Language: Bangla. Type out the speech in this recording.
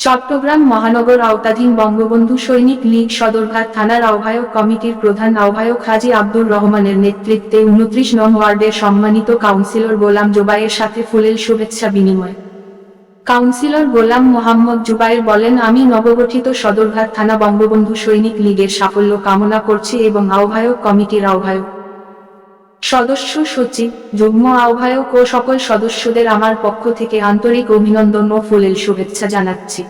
চট্টগ্রাম মহানগর আওতাধীন বঙ্গবন্ধু সৈনিক লীগ সদরঘাট থানার আহ্বায়ক কমিটির প্রধান আহ্বায়ক হাজী আব্দুর রহমানের নেতৃত্বে উনত্রিশ নং ওয়ার্ডের সম্মানিত কাউন্সিলর গোলাম জোবাইয়ের সাথে ফুলেল শুভেচ্ছা বিনিময়। কাউন্সিলর গোলাম মোহাম্মদ জুবাইর বলেন, আমি নবগঠিত সদরঘাট থানা বঙ্গবন্ধু সৈনিক লীগের সাফল্য কামনা করছি এবং আহ্বায়ক কমিটির আহ্বায়ক সদস্য সচিব, যুগ্ম আহ্বায়ক ও সকল সদস্যদের আমার পক্ষ থেকে আন্তরিক অভিনন্দন ও ফুলেল শুভেচ্ছা জানাচ্ছি।